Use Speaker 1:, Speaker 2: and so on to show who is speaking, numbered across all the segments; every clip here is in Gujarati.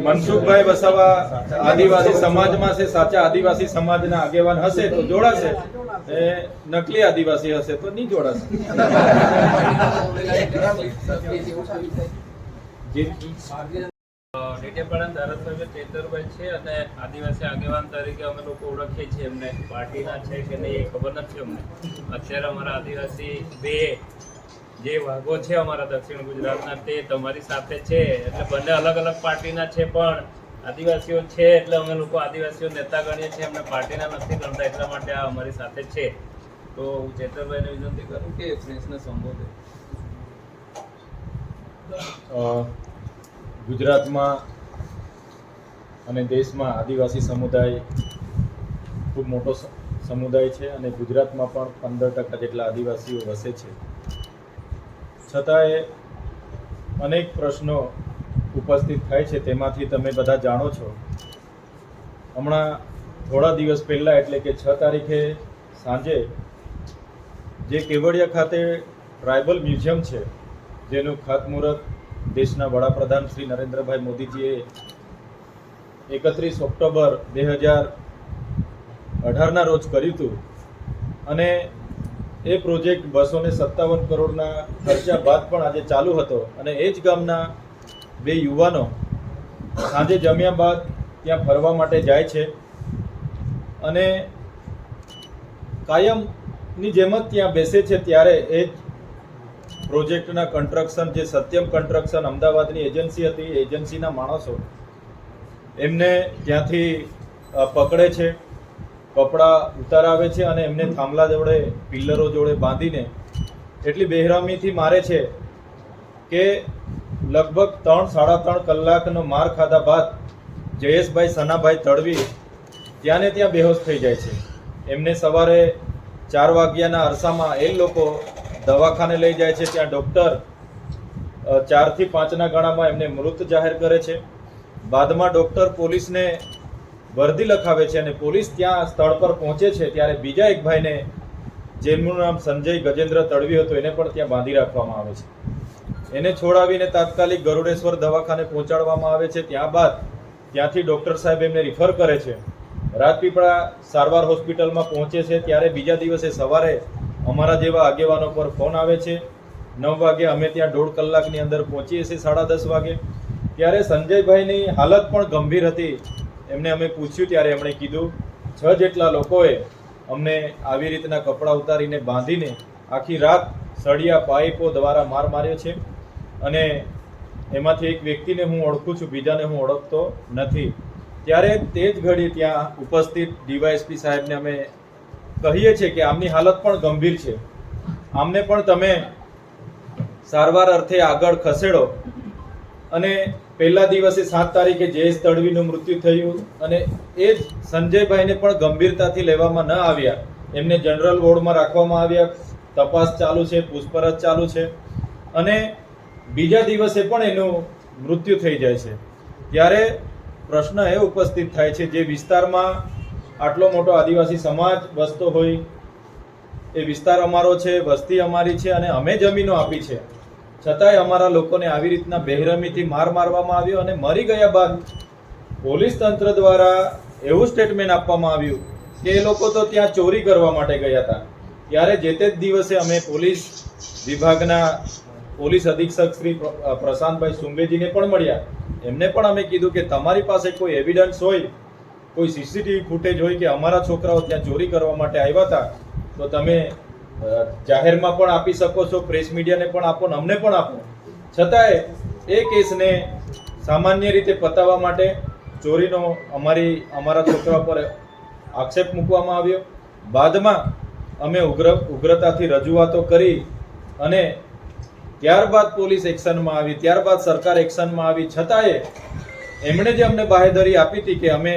Speaker 1: મનસુખભાઈ વસાવા આદિવાસી સમાજમાં છે, સાચા આદિવાસી સમાજના આગેવાન હશે તો જોડાશે. એ નકલી આદિવાસી હશે તો નહીં જોડાશે.
Speaker 2: છે અને આદિવાસી આગેવાન તરીકે અમે લોકો ઓળખીએ છીએ એમને. પાર્ટીના છે કે નહીં એ ખબર નથી અમને. અત્યારે અમારા આદિવાસી બે જે વાઘો છે અમારા દક્ષિણ ગુજરાતના તે તમારી સાથે છે. એટલે બંને અલગ અલગ પાર્ટીના છે પણ આદિવાસીઓ છે, એટલે અમે લોકો આદિવાસીઓ નેતા ગણીએ છીએ. અમને પાર્ટીના નથી ગણતા એટલા માટે આ અમારી સાથે છે. તો હું ચેતરભાઈને વિનંતી કરું કે ફ્રેન્ડ્સને સંબોધે.
Speaker 1: ગુજરાતમાં અને દેશમાં આદિવાસી સમુદાય ખૂબ મોટો સમુદાય છે અને ગુજરાતમાં પણ પંદર ટકા જેટલા આદિવાસીઓ વસે છે. છતાંય અનેક પ્રશ્નો ઉપસ્થિત થાય છે, તેમાંથી તમે બધા જાણો છો. હમણાં થોડા દિવસ પહેલાં, એટલે કે છ તારીખે સાંજે, જે કેવડિયા ખાતે ટ્રાઇબલ મ્યુઝિયમ છે, જેનું ખાતમુહૂર્ત દેશના વડાપ્રધાન શ્રી નરેન્દ્રભાઈ મોદીજીએ એકત્રીસ ઓક્ટોબર બે હજાર અઢારના રોજ કર્યું હતું. અને એ પ્રોજેક્ટ બસો ને સત્તાવન કરોડના ખર્ચા બાદ પણ આજે ચાલુ હતો અને એ જ ગામના બે યુવાનો સાંજે જમ્યા બાદ ત્યાં ફરવા માટે જાય છે. અને કાયમની જેમ જ ત્યાં બેસે છે ત્યારે એ જ પ્રોજેક્ટના કન્સ્ટ્રક્શન જે સત્યમ કન્સ્ટ્રક્શન અમદાવાદની એજન્સી હતી એજન્સીના માણસો એમને ત્યાંથી પકડે છે. કપડાં ઉતારાવે છે અને એમને થાંભલા જોડે, પિલ્લરો જોડે બાંધીને એટલી બેહરામીથી મારે છે કે લગભગ ત્રણ, સાડા ત્રણ કલાકનો માર ખાધા બાદ જયેશભાઈ સનાભાઈ તડવી ત્યાં ને ત્યાં બેહોશ થઈ જાય છે. એમને સવારે ચાર વાગ્યાના અરસામાં એ લોકો દવાખાને લઈ જાય છે, ત્યાં ડૉક્ટર ચારથી પાંચના ગાળામાં એમને મૃત જાહેર કરે છે. બાદમાં ડૉક્ટર પોલીસને વર્દી લખાવે છે અને પોલીસ ત્યાં સ્થળ પર પહોંચે છે ત્યારે બીજા એક ભાઈને જેમનું નામ સંજય ગજેન્દ્ર તડવી હતું, એને પણ ત્યાં બાંધી રાખવામાં આવે છે. એને છોડાવીને તાત્કાલિક ગરુડેશ્વર દવાખાને પહોંચાડવામાં આવે છે. ત્યારબાદ ત્યાંથી ડૉક્ટર સાહેબ એમને રિફર કરે છે. રાજપીપળા સારવાર હોસ્પિટલમાં પહોંચે છે. ત્યારે બીજા દિવસે સવારે અમારા જેવા આગેવાનો પર ફોન આવે છે. નવ વાગે અમે ત્યાં દોઢ કલાકની અંદર પહોંચીએ છીએ, સાડા દસ વાગે. ત્યારે સંજયભાઈની હાલત પણ ગંભીર હતી. એમને અમે પૂછ્યું ત્યારે એમણે કીધું, છ જેટલા લોકોએ અમને આવી રીતના કપડાં ઉતારીને બાંધીને આખી રાત સળિયા પાઇપો દ્વારા માર માર્યો છે અને એમાંથી એક વ્યક્તિને હું ઓળખું છું, બીજાને હું ઓળખતો નથી. ત્યારે તે જ ઘડી ત્યાં ઉપસ્થિત ડીવાયએસપી સાહેબને અમે કહીએ છીએ કે આમની હાલત પણ ગંભીર છે. આમને પણ તમે સારવાર અર્થે આગળ ખસેડો અને પહેલા દિવસે સાત તારીખે જયેશ તડવીનું મૃત્યુ થયું અને એ જ સંજયભાઈને પણ ગંભીરતાથી લેવામાં ન આવ્યા. એમને જનરલ વોર્ડમાં રાખવામાં આવ્યા. તપાસ ચાલુ છે, પૂછપરછ ચાલુ છે અને બીજા દિવસે પણ એનું મૃત્યુ થઈ જાય છે. ત્યારે પ્રશ્ન એ ઉપસ્થિત થાય છે, જે વિસ્તારમાં આટલો મોટો આદિવાસી સમાજ વસતો હોય, એ વિસ્તાર અમારો છે, વસ્તી અમારી છે અને અમે જમીનો આપી છે. છતાંય અમારા લોકોને આવી રીતના બેરહમીથી માર મારવામાં આવ્યો અને મરી ગયા બાદ પોલીસ તંત્ર દ્વારા એવું સ્ટેટમેન્ટ આપવામાં આવ્યું કે એ લોકો તો ત્યાં ચોરી કરવા માટે ગયા હતા. ત્યારે જે તે જ દિવસે અમે પોલીસ વિભાગના પોલીસ અધિક્ષક શ્રી પ્રશાંતભાઈ સુંબેજીને પણ મળ્યા. એમને પણ અમે કીધું કે તમારી પાસે કોઈ એવિડન્સ હોય, કોઈ સીસીટીવી ફૂટેજ હોય કે અમારા છોકરાઓ ત્યાં ચોરી કરવા માટે આવ્યા હતા, તો તમે જાહેરમાં પણ આપી શકો છો, પ્રેસ મીડિયાને પણ આપો અમને પણ આપો. છતાંય એ કેસને સામાન્ય રીતે પતાવવા માટે ચોરીનો અમારી, અમારા છોકરા પર આક્ષેપ મૂકવામાં આવ્યો. બાદમાં અમે ઉગ્ર, ઉગ્રતાથી રજૂઆતો કરી અને ત્યારબાદ પોલીસ એક્શનમાં આવી, ત્યારબાદ સરકાર એક્શનમાં આવી. છતાંય એમણે જે અમને બાહેધરી આપી હતી કે અમે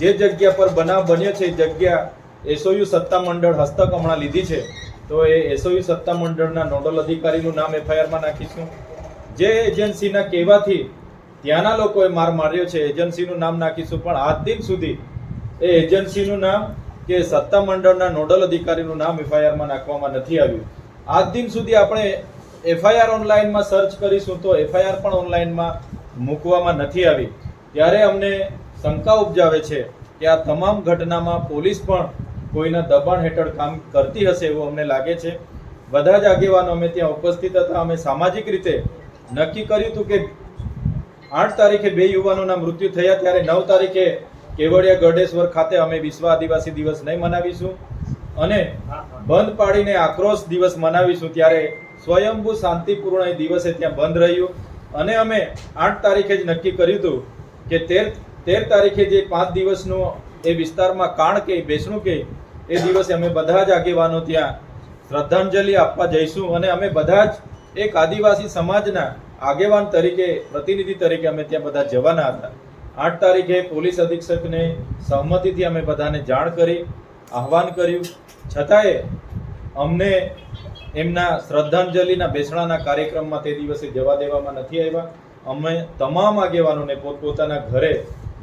Speaker 1: જે જગ્યા પર બનાવ બન્યો છે, એ જગ્યા એસઓયુ સત્તા મંડળ હસ્તક હમણાં લીધી છે તો એ એસઓયુ સત્તામંડળના નોડલ અધિકારીનું નામ એફઆઈઆરમાં નાખીશું. જે એજન્સીના કહેવાથી ત્યાંના લોકોએ માર માર્યો છે, એજન્સીનું નામ નાખીશું. પણ આજ દિન સુધી એ એજન્સીનું નામ કે સત્તામંડળના નોડલ અધિકારીનું નામ એફઆઈઆરમાં નાખવામાં નથી આવ્યું. આજ દિન સુધી આપણે એફઆઈઆર ઓનલાઈનમાં સર્ચ કરીશું તો એફઆઈઆર પણ ઓનલાઈનમાં મૂકવામાં નથી આવી. ત્યારે અમને શંકા ઉપજાવે છે કે આ તમામ ઘટનામાં પોલીસ પણ કોઈના દબાણ હેઠળ કામ કરતી હશે એવું અમને લાગે છે. બધા જ આગેવાનો અમે ત્યાં ઉપસ્થિત હતા. અમે સામાજિક રીતે નક્કી કર્યું હતું કે આઠ તારીખે બે યુવાનોના મૃત્યુ થયા ત્યારે નવ તારીખે કેવડિયા ગઢેશ્વર ખાતે અમે વિશ્વ આદિવાસી દિવસ નહીં મનાવીશું અને બંધ પાડીને આક્રોશ દિવસ મનાવીશું ત્યારે સ્વયંભૂ શાંતિપૂર્ણ એ દિવસે ત્યાં બંધ રહ્યું. અને અમે આઠ તારીખે જ નક્કી કર્યું હતું કે તેર તેર તારીખે જે પાંચ દિવસનું એ વિસ્તારમાં કાણ કે બેસણું કે એ દિવસે અમે બધા જ આગેવાનો ત્યાં શ્રદ્ધાંજલિ આપવા જઈશું અને અમે બધા જ એક આદિવાસી સમાજના આગેવાન તરીકે, પ્રતિનિધિ તરીકે અમે ત્યાં બધા જવાના હતા. આઠ તારીખે પોલીસ અધિક્ષકને સહમતિથી અમે બધાને જાણ કરી, આહવાન કર્યું. છતાંય અમને એમના શ્રદ્ધાંજલિના બેસણાના કાર્યક્રમમાં તે દિવસે જવા દેવામાં નથી આવ્યા. અમે તમામ આગેવાનોને પોતપોતાના ઘરે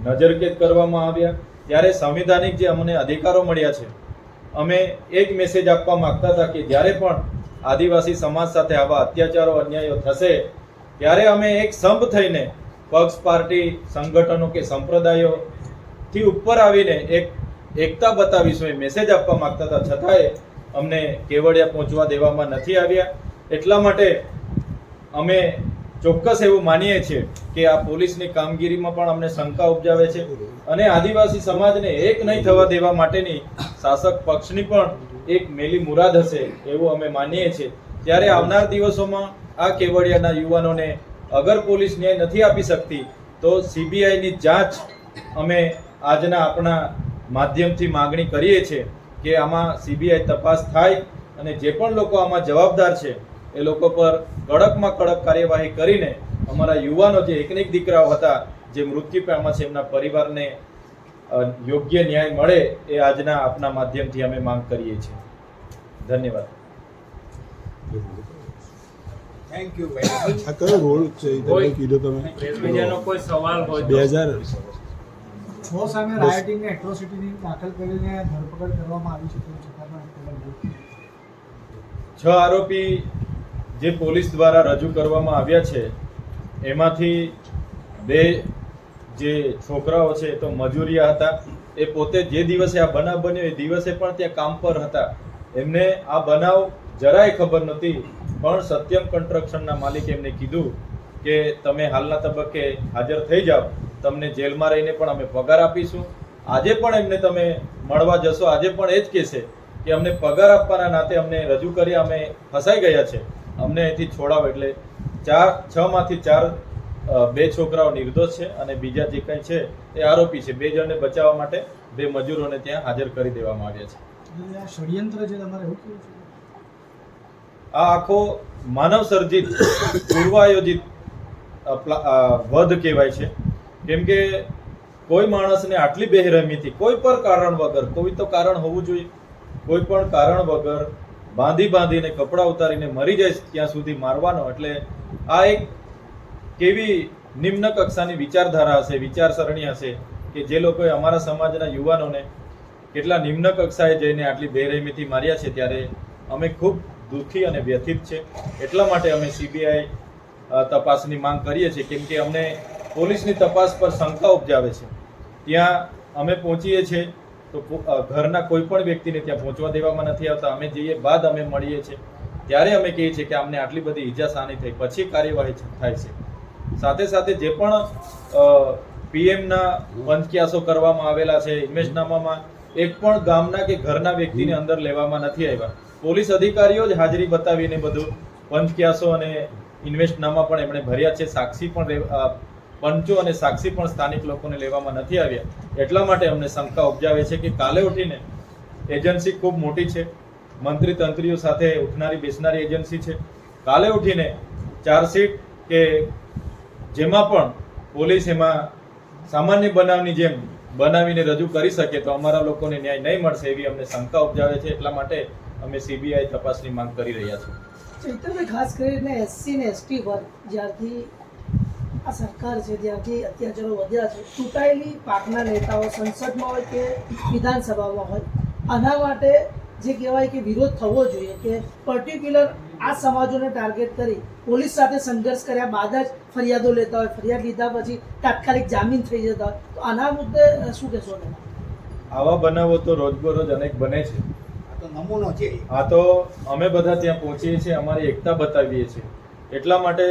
Speaker 1: નજરકેદ કરવામાં આવ્યા. ત્યારે સંવિધાનિક જે અમને અધિકારો મળ્યા છે અમે એક મેસેજ આપવા માંગતા હતા કે જ્યારે પણ આદિવાસી સમાજ સાથે આવા અત્યાચારો, અન્યાયો થશે, ત્યારે અમે એક સંપ થઈને પક્ષ, પાર્ટી, સંગઠનો કે સંપ્રદાયોથી ઉપર આવીને એક એકતા બતાવીશું એ મેસેજ આપવા માગતા હતા. છતાંય અમને કેવડિયા પહોંચવા દેવામાં નથી આવ્યા. એટલા માટે અમે ચોક્કસ એવું માનીએ છીએ કે આ પોલીસની કામગીરીમાં પણ અમને શંકા ઉપજાવે છે. અને આદિવાસી સમાજને એક નહીં થવા દેવા માટેની શાસક પક્ષની પણ એક મેલી મુરાદ હશે એવું અમે માનીએ છીએ. ત્યારે આવનાર દિવસોમાં આ કેવડિયાના યુવાનોને અગર પોલીસ ન્યાય નથી આપી શકતી, તો સીબીઆઈની જાંચ અમે આજના આપણા માધ્યમથી માગણી કરીએ છીએ કે આમાં સીબીઆઈ તપાસ થાય અને જે પણ લોકો આમાં જવાબદાર છે, એ લોકો પર કડકમાં કડક કાર્યવાહી કરીને અમારા યુવાનો જે એકનેક દીકરાઓ હતા જે મૃત્યુ પામ્યા છે એમના પરિવારને યોગ્ય ન્યાય મળે એ આજના આપના માધ્યમથી અમે માંગ કરીએ છીએ. ધન્યવાદ.
Speaker 3: થેન્ક યુ ભાઈ
Speaker 4: આ કયો રોલ છે તમે કીધો તમે?
Speaker 2: બીજાનો કોઈ સવાલ હોય
Speaker 4: બે
Speaker 2: તો
Speaker 4: હજાર
Speaker 5: છ સામે રાયટિંગ એટ્રોસિટીની દાખલ કરીને ધરપકડ કરવામાં આવી છે તેમ.
Speaker 1: છ આરોપી જે પોલીસ દ્વારા રજૂ કરવામાં આવ્યા છે એમાંથી બે જે છોકરાઓ છે તો મજૂરિયા હતા. એ પોતે જે દિવસે આ બનાવ બન્યો એ દિવસે પણ ત્યાં કામ પર હતા. એમને આ બનાવ જરાય ખબર નહોતી, પણ સત્યમ કન્સ્ટ્રક્શનના માલિકે એમને કીધું કે તમે હાલના તબક્કે હાજર થઈ જાઓ. તમને જેલમાં રહીને પણ અમે પગાર આપીશું. આજે પણ એમને તમે મળવા જશો. આજે પણ એ જ કહેશે કે અમને પગાર આપવાના નાતે અમને રજૂ કરી અમે ફસાઈ ગયા છે. અમને અહીંથી છોડાવો એટલે ચાર, છ માંથી ચાર બે છોકરાઓ નિર્દોષ છે અને બીજા જે કંઈ છે એ આરોપી છે. બે જણને બચાવવા માટે બે મજૂરોને ત્યાં હાજર કરી દેવામાં આવ્યા છે.
Speaker 5: આ ષડયંત્ર છે તમારે એવું કેવું છે?
Speaker 1: આ આખો માનવ સર્જિત પૂર્વાયોજિત વધ કહેવાય છે. કેમ કે કોઈ માણસને આટલી બેહરમીથી કોઈ પણ કારણ વગર કોઈ તો કારણ હોવું જોઈએ. કોઈ પણ કારણ વગર બાંધી બાંધીને કપડાં ઉતારીને મરી જાય ત્યાં સુધી મારવાનો. એટલે આ એક કેવી નિમ્ન કક્ષાની વિચારધારા હશે, વિચારસરણી હશે કે જે લોકોએ અમારા સમાજના યુવાનોને કેટલા નિમ્ન કક્ષાએ જઈને આટલી બેરહેમીથી માર્યા છે ત્યારે અમે ખૂબ દુઃખી અને વ્યથિત છે. એટલા માટે અમે સીબીઆઈ તપાસની માંગ કરીએ છીએ. કેમ કે અમને પોલીસની તપાસ પર શંકા ઉપજાવે છે. ત્યાં અમે પહોંચીએ છીએ તો ઘરના કોઈ પણ વ્યક્તિને ત્યાં પહોંચવા દેવામાં નથી આવતા. અમે જઈએ, બાદ અમે મળીએ છીએ. ત્યારે અમે કહીએ છીએ કે અમને આટલી બધી ઈજા સાની થઈ. પછી કાર્યવાહી થાય છે. સાથે સાથે જે પણ પીએમના પંચક્યાસો કરવામાં આવેલા છે ઇમેજનામામાં એક પણ ગામના કે ઘરના વ્યક્તિને અંદર લેવામાં નથી આવ્યા. પોલીસ અધિકારીઓ જ હાજરી બતાવીને બધું પંચક્યાસો અને ઇન્વેસ્ટનામા પણ એમણે ભર્યા છે. સાક્ષી પણ પંચો અને સાક્ષી પણ સ્થાનિક લોકોને લેવામાં નથી આવ્યા. એટલા માટે અમને શંકા ઉપજાવે છે કે કાલે ઉઠીને એજન્સી ખૂબ મોટી છે. મંત્રી તંત્રીઓ સાથે ઉઠનારી બેસનારી એજન્સી છે. કાલે ઉઠીને ચાર્જશીટ કે જેમાં પણ પોલીસ એમાં સામાન્ય બનાવની જેમ બનાવીને રજૂ કરી શકે તો અમારા લોકોને ન્યાય નહીં મળશે એવી અમને શંકા ઉપજાવે છે. એટલા માટે અમે સીબીઆઈ તપાસની માંગ કરી રહ્યા છીએ.
Speaker 6: ચૈતન્ય ખાસ કરીને એસસી ને એસટી વર્ગ, જ્યારથી આ સરકાર છે ત્યાંથી અત્યાચારો વધ્યા છે. ચૂંટાયેલી પાકના નેતાઓ સંસદમાં હોય કે વિધાનસભામાં હોય, આના માટે જે કહેવાય કે વિરોધ થવો જોઈએ કે પર્ટિક્યુલર આ સમાજોને ટાર્ગેટ કરી પોલીસ સાથે સંઘર્ષ કર્યા બાદ જ ફરિયાદો લેતા હોય ફરિયાદ લીધા પછી તાત્કાલિક જામીન થઈ જતા હોય. તો આના મુદ્દે શું કહેશો તમે?
Speaker 1: આવા બનાવો તો રોજબરોજ અનેક બને છે.
Speaker 3: તો નમૂનો છે.
Speaker 1: આ તો અમે બધા ત્યાં પહોંચીએ છીએ અમારી એકતા બતાવીએ છીએ. એટલા માટે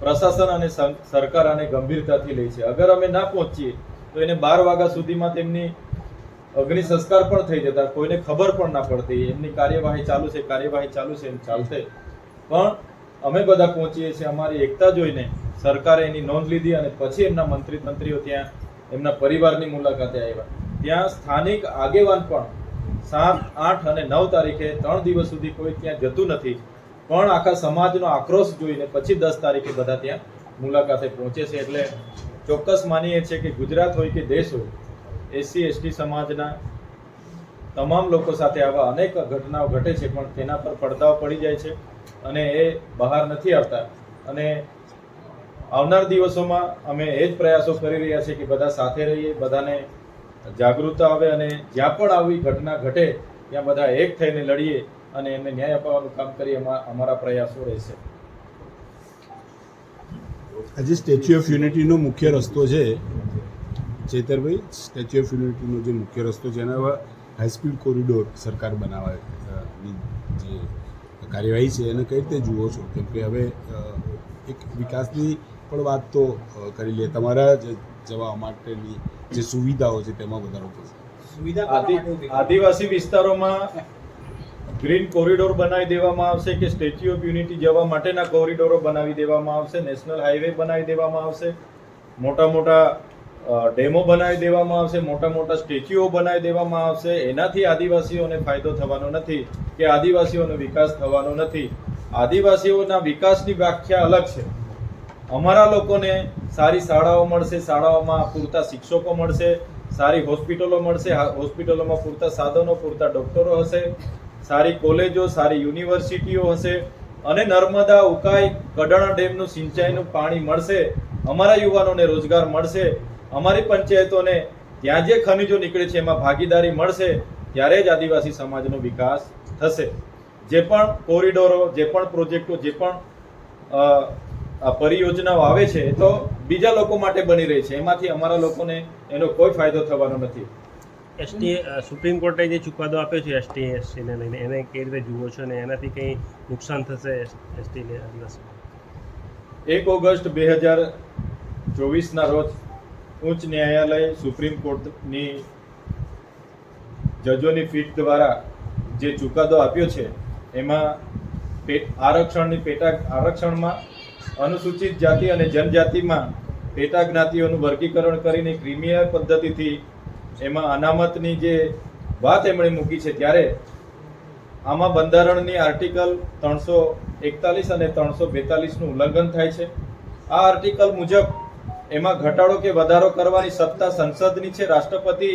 Speaker 1: પ્રશાસન અને સરકાર આને ગંભીરતાથી લે છે. અગર અમે ના પહોંચીએ તો એને બાર વાગ્યા સુધીમાં તેમની અગ્નિ સંસ્કાર પણ થઈ જતા, કોઈને ખબર પણ ના પડતી, એમની કાર્યવાહી ચાલુ છે, કાર્યવાહી ચાલુ છે, એમ ચાલતે પણ અમે બધા પહોંચીએ છીએ અમારી એકતા જોઈને, સરકારે એની નોંધ લીધી અને પછી એમના મંત્રી, મંત્રીઓ ત્યાં, એમના પરિવારની મુલાકાતે આવ્યા. ત્યાં સ્થાનિક આગેવાન પણ સાત, આઠ અને નવ તારીખે ત્રણ દિવસ સુધી કોઈ ત્યાં જતું નથી. પણ આખા સમાજનો આક્રોશ જોઈને પછી દસ તારીખે બધા ત્યાં મુલાકાતે પહોંચે છે. એટલે ચોક્કસ માનીએ છીએ કે ગુજરાત હોય કે દેશ હોય એસસી એસટી સમાજના તમામ લોકો સાથે આવા અનેક ઘટનાઓ ઘટે છે, પણ તેના પર પડદાઓ પડી જાય છે અને એ બહાર નથી આવતા. અને આવનાર દિવસોમાં અમે એ જ પ્રયાસો કરી રહ્યા છીએ કે બધા સાથે રહીએ, બધાને જાગૃતતા આવે અને જ્યાં પણ આવી ઘટના ઘટે, ત્યાં બધા એક થઈને લડીએ અને એમને ન્યાય અપાવવાનું કામ કરીએ અમારા પ્રયાસો રહેશે.
Speaker 4: આજે સ્ટેચ્યુ ઓફ યુનિટીનો મુખ્ય રસ્તો છે ચેતરભાઈ સ્ટેચ્યુ ઓફ યુનિટીનો જે મુખ્ય રસ્તો છે એના હાઈસ્પીડ કોરિડોર સરકાર બનાવવાની જે કાર્યવાહી છે એને કઈ રીતે જુઓ છો? કેમ કે હવે એક વિકાસની પણ વાત તો કરી લે. તમારા જ જવા માટેની જે સુવિધાઓ છે તેમાં વધારો થશે?
Speaker 1: આદિવાસી વિસ્તારોમાં ગ્રીન કોરિડોર બનાવી દેવામાં આવશે કે સ્ટેચ્યુ ઓફ યુનિટી જવા માટેના કોરિડોરો બનાવી દેવામાં આવશે નેશનલ હાઈવે બનાવી દેવામાં આવશે. મોટા મોટા ડેમો બનાવી દેવામાં આવશે, મોટા મોટા સ્ટેચ્યુઓ બનાવી દેવામાં આવશે. એનાથી આદિવાસીઓને ફાયદો થવાનો નથી કે આદિવાસીઓનો વિકાસ થવાનો નથી. આદિવાસીઓના વિકાસની વ્યાખ્યા અલગ છે. અમારા લોકોને સારી શાળાઓ મળશે, શાળાઓમાં પૂરતા શિક્ષકો મળશે, સારી હોસ્પિટલો મળશે હોસ્પિટલોમાં પૂરતા સાધનો, પૂરતા ડોક્ટરો હશે, સારી કોલેજો, સારી યુનિવર્સિટીઓ હશે અને નર્મદા, ઉકાઈ, કડાણા ડેમનું સિંચાઈનું પાણી મળશે. અમારા યુવાનોને રોજગાર મળશે. અમારી પંચાયતોને ત્યાં જે ખનિજો નીકળે છે એમાં ભાગીદારી મળશે ત્યારે જ આદિવાસી સમાજનો વિકાસ થશે. જે પણ કોરિડોરો જે પણ પ્રોજેક્ટો જે પણ પરિયોજનાઓ આવે છે એ તો બીજા લોકો માટે બની રહી છે. એમાંથી અમારા લોકોને એનો કોઈ ફાયદો થવાનો નથી.
Speaker 7: એસટી સુપ્રીમ કોર્ટે જે ચુકાદો આપ્યો છે એસટી એસટીને લઈને એને કઈ રીતે જુઓ છો ને એનાથી કંઈ નુકસાન થશે એસટીને આદિવાસી
Speaker 1: એક ઓગસ્ટ બે હજાર ચોવીસના રોજ ઉચ્ચ ન્યાયાલય, સુપ્રીમ કોર્ટની જજોની પીઠ દ્વારા જે ચુકાદો આપ્યો છે, એમાં આરક્ષણની પેટા, આરક્ષણમાં અનુસૂચિત જાતિ અને જનજાતિમાં પેટા જ્ઞાતિઓનું વર્ગીકરણ કરીને ક્રિમિયર પદ્ધતિથી એમાં અનામતની જે વાત એમણે મૂકી છે, ત્યારે આમાં બંધારણની આર્ટિકલ ત્રણસો એકતાલીસ અને ત્રણસો બેતાલીસનું ઉલ્લંઘન થાય છે. આ આર્ટિકલ મુજબ એમાં ઘટાડો કે વધારો કરવાની સત્તા સંસદની છે, રાષ્ટ્રપતિ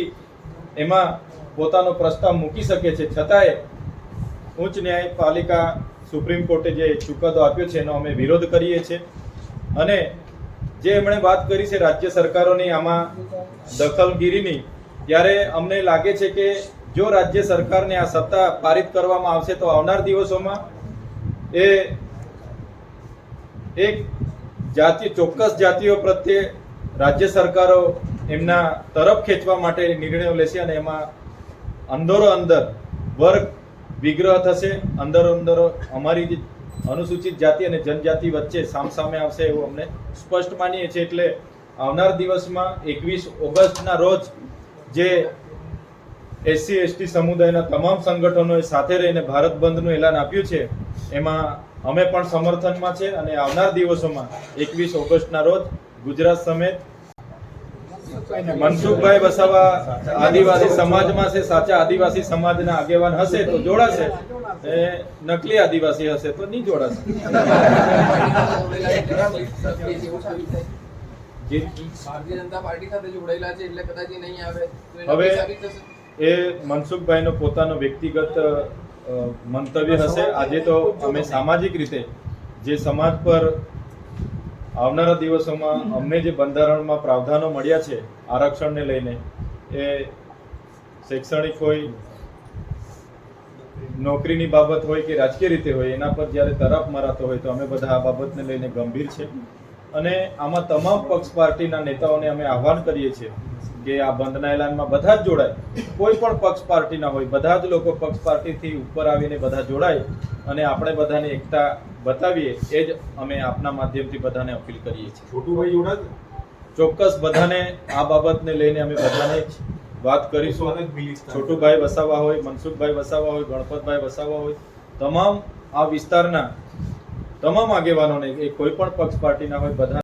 Speaker 1: એમાં પોતાનો પ્રસ્તાવ મૂકી શકે છે. છતાંય ઉચ્ચ ન્યાયપાલિકા સુપ્રીમ કોર્ટે જે ચુકાદો આપ્યો છે, એનો અમે વિરોધ કરીએ છીએ. અને જે એમણે વાત કરી છે, રાજ્ય સરકારોની આમાં દખલગીરીની, ત્યારે અમને લાગે છે કે જો રાજ્ય સરકારને આ સત્તા પારિત કરવામાં આવશે, તો આવનાર દિવસોમાં એ એક જાતિ, ચોક્કસ જાતિઓ પ્રત્યે રાજ્ય સરકારો એમના તરફ ખેંચવા માટે નિર્ણયો લેશે અને એમાં અંદરો અંદર વર્ગ વિગ્રહ થશે. અંદરો અંદરો અમારી જે અનુસૂચિત જાતિ અને જનજાતિ વચ્ચે સામસામે આવશે એવું અમને સ્પષ્ટ માનીએ છીએ. એટલે આવનાર દિવસમાં એકવીસ ઓગસ્ટના રોજ જે એસસી એસટી સમુદાયના તમામ સંગઠનોએ સાથે રહીને ભારત બંધનું એલાન આપ્યું છે. એમાં અમે પણ સમર્થનમાં છે અને આવનાર દિવસોમાં એકવીસ ઓગસ્ટના રોજ ગુજરાત સમેત મનસુખભાઈ વસાવા આદિવાસી સમાજમાં છે સાચા આદિવાસી સમાજના આગેવાન હશે તો જોડાશે. એ નકલી આદિવાસી હશે તો નહીં જોડાશે.
Speaker 8: ભારતીય જનતા પાર્ટી સાથે જોડાયેલા છે એટલે કદાચ નહીં આવે
Speaker 1: હવે- એ મનસુખભાઈનો પોતાનો વ્યક્તિગત મંતવ્ય હશે. આજે તો અમે સામાજિક રીતે જે સમાજ પર આવનારા દિવસોમાં અમને જે બંધારણમાં પ્રાવધાનો મળ્યા છે આરક્ષણને લઈને એ શૈક્ષણિક હોય નોકરીની બાબત હોય કે રાજકીય રીતે હોય એના પર જ્યારે તરફ મરાતો હોય તો અમે બધા આ બાબતને લઈને ગંભીર છે. અને આમાં તમામ પક્ષ પાર્ટીના નેતાઓને અમે આહવાન કરીએ છીએ કે આ બંધના એલાનમાં બધા જ જોડાય. કોઈ પણ પક્ષ પાર્ટીના હોય બધા જ લોકો પક્ષ પાર્ટીથી ઉપર આવીને બધા જોડાય અને આપણે બધાની એકતા બતાવીએ એ જ અમે આપના માધ્યમથી બધાને અપીલ કરીએ છીએ.
Speaker 4: છોટુભાઈ જોડાય
Speaker 1: ચોક્કસ બધાને આ બાબતને લઈને અમે બધાને વાત કરીશું. છોટુભાઈ વસાવા હોય મનસુખભાઈ વસાવા હોય ગણપતભાઈ વસાવા હોય તમામ આ વિસ્તારના તમામ આગેવાનોને એ કોઈ પણ પક્ષ પાર્ટીના હોય બધા